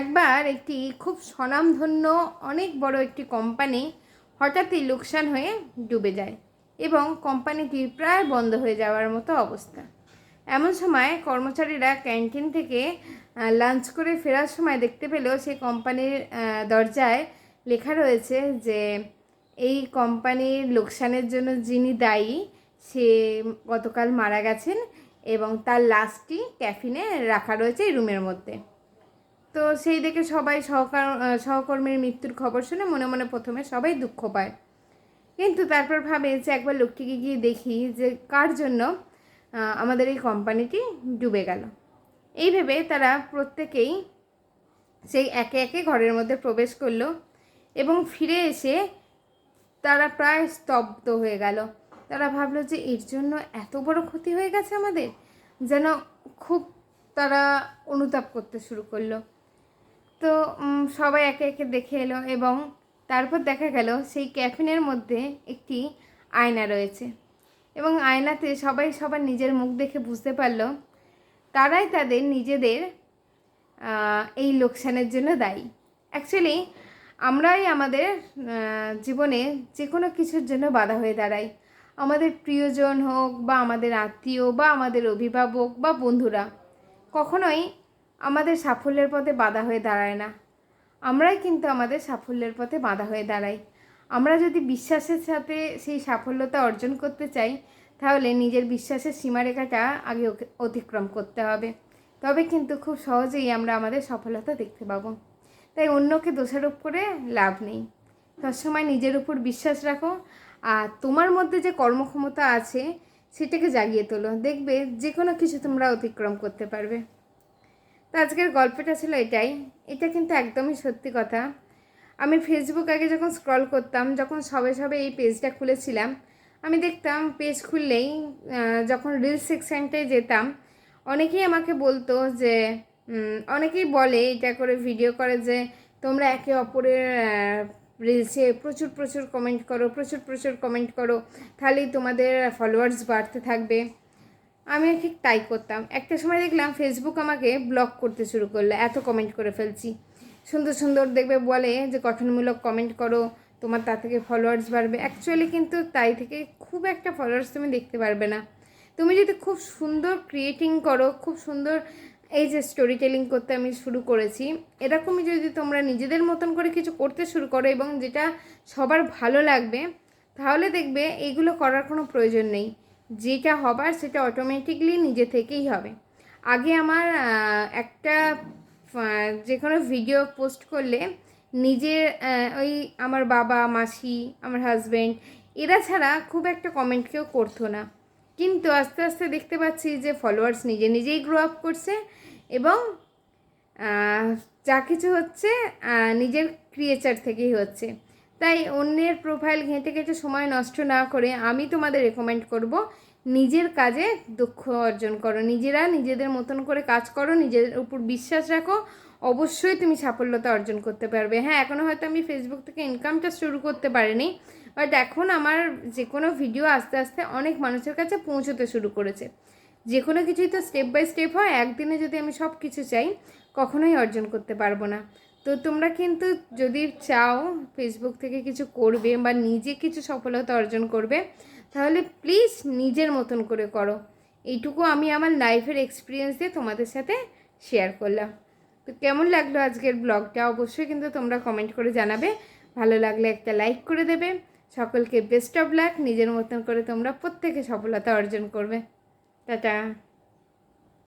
একবার একটি খুব স্বনামধন্য, অনেক বড় একটি কোম্পানি হঠাৎই লোকসান হয়ে ডুবে যায় এবং কোম্পানিটি প্রায় বন্ধ হয়ে যাওয়ার মতো অবস্থা। এমন সময় কর্মচারীরা ক্যান্টিন থেকে লাঞ্চ করে ফেরার সময় দেখতে পেল সেই কোম্পানির দরজায় লেখা রয়েছে যে, এই কোম্পানির লোকসানের জন্য যিনি দায়ী, সে গতকাল মারা গেছেন এবং তার লাশটি ক্যাফিনে রাখা রয়েছে রুমের মধ্যে। তো সেই দেখে সবাই সহকার সহকর্মীর মৃত্যুর খবর শুনে মনে মনে প্রথমে সবাই দুঃখ পায়। কিন্তু তারপর ভাবে যে একবার লোকটিকে গিয়ে দেখি যে কার জন্য আমাদের এই কোম্পানিটি ডুবে গেল। এই ভেবে তারা প্রত্যেকেই সেই একে একে ঘরের মধ্যে প্রবেশ করল এবং ফিরে এসে তারা প্রায় স্তব্ধ হয়ে গেল। তারা ভাবলো যে এর জন্য এত বড় ক্ষতি হয়ে গেছে আমাদের, যেন খুব তারা অনুতাপ করতে শুরু করল। তো সবাই একে একে দেখে এলো এবং তারপর দেখা গেল সেই ক্যাফিনের মধ্যে একটি আয়না রয়েছে এবং আয়নাতে সবাই সবার নিজের মুখ দেখে বুঝতে পারল তারাই তাদের নিজেদের এই লোকসানের জন্য দায়ী। অ্যাকচুয়ালি আমরাই আমাদের জীবনে যে কোনো কিছুর জন্য বাধা হয়ে দাঁড়াই। আমাদের প্রিয়জন হোক বা আমাদের আত্মীয় বা আমাদের অভিভাবক বা বন্ধুরা, কখনোই আমাদের সাফল্যের পথে বাধা হয়ে দাঁড়ায় না। আমরাই কিন্তু আমাদের সাফল্যের পথে বাধা হয়ে দাঁড়াই। আমরা যদি বিশ্বাসের সাথে সেই সাফল্যতা অর্জন করতে চাই, তাহলে নিজের বিশ্বাসের সীমারেখাটা আগে অতিক্রম করতে হবে। তবে কিন্তু খুব সহজেই আমরা আমাদের সফলতা দেখতে পাবো। তাই অন্যকে দোষারোপ করে লাভ নেই। সবসময় নিজের উপর বিশ্বাস রাখো, আর তোমার মধ্যে যে কর্মক্ষমতা আছে, সেটাকে জাগিয়ে তোলো। দেখবে যে কোনো কিছু তোমরা অতিক্রম করতে পারবে। তো আজকের গল্পটা ছিল এটাই। এটা কিন্তু একদমই সত্যি কথা। আমি ফেসবুক আগে যখন স্ক্রল করতাম, যখন সবে সবে এই পেজটা খুলেছিলাম, আমি দেখতাম পেজ খুললেই যখন রিলস সেকশনটায় যেতাম, অনেকেই আমাকে বলতো যে অনেকেই বলে এটা করে ভিডিও করে যে, তোমরা একে অপরের রিলসে প্রচুর প্রচুর কমেন্ট করো, প্রচুর প্রচুর কমেন্ট করো, তাহলেই তোমাদের ফলোয়ার্স বাড়তে থাকবে। আমি ঠিক তাই করতাম। একটা সময় দেখলাম ফেসবুক আমাকে ব্লক করতে শুরু করল, এত কমেন্ট করে ফেলছি। সুন্দর সুন্দর দেখবে বলে যে গঠনমূলক কমেন্ট করো, তোমার তা থেকে ফলোয়ার্স বাড়বে। অ্যাকচুয়ালি কিন্তু তাই থেকে খুব একটা ফলোয়ার্স তুমি দেখতে পারবে না। তুমি যদি খুব সুন্দর ক্রিয়েটিং করো, খুব সুন্দর এই যে স্টোরি টেলিং করতে আমি শুরু করেছি, এরকমই যদি তোমরা নিজেদের মতন করে কিছু করতে শুরু করো এবং যেটা সবার ভালো লাগবে, তাহলে দেখবে এইগুলো করার কোনো প্রয়োজন নেই। যেটা হবার সেটা অটোমেটিকলি নিজে থেকেই হবে। আগে আমার একটা যে কোনো ভিডিও পোস্ট করলে নিজের ওই আমার বাবা, মাসি, আমার হাজব্যান্ড এরা ছাড়া খুব একটা কমেন্ট কেউ করতো না। কিন্তু আস্তে আস্তে দেখতে পাচ্ছি যে ফলোয়ার্স নিজে নিজেই গ্রো আপ করছে এবং যা কিছু হচ্ছে নিজের ক্রিয়েচার থেকেই হচ্ছে। তাই অন্যের প্রোফাইল ঘেঁটে ঘেঁটে সময় নষ্ট না করে আমি তোমাদের রেকমেন্ড করব নিজের কাজে দক্ষ অর্জন করো। নিজেরা নিজেদের মতন করে কাজ করো নিজের উপর বিশ্বাস রাখো। অবশ্যই তুমি সাফল্যতা অর্জন করতে পারবে। হ্যাঁ এখনও হয়তো আমি ফেসবুক থেকে ইনকামটা শুরু করতে পারিনি বাট এখন আমার যে কোনো ভিডিও আস্তে আস্তে অনেক মানুষের কাছে পৌঁছতে শুরু করেছে। যে কোনো কিছুই তো স্টেপ বাই স্টেপ হয়, একদিনে যদি আমি সব কিছু চাই, কখনোই অর্জন করতে পারব না। তো তোমরা কিন্তু যদি চাও ফেসবুক থেকে কিছু করবে বা নিজে কিছু সফলতা অর্জন করবে, তাহলে প্লিজ নিজের মতন করে করো। এইটুকু আমি আমার লাইফের এক্সপিরিয়েন্স দিয়ে তোমাদের সাথে শেয়ার করলাম। তো কেমন লাগল আজকের ব্লগটা অবশ্যই কিন্তু তোমরা কমেন্ট করে জানাবে। ভালো লাগলে একটা লাইক করে দেবে। সকলকে বেস্ট অফ লাক নিজের মতন করে তোমরা প্রত্যেকে সফলতা অর্জন করবে। টাটা।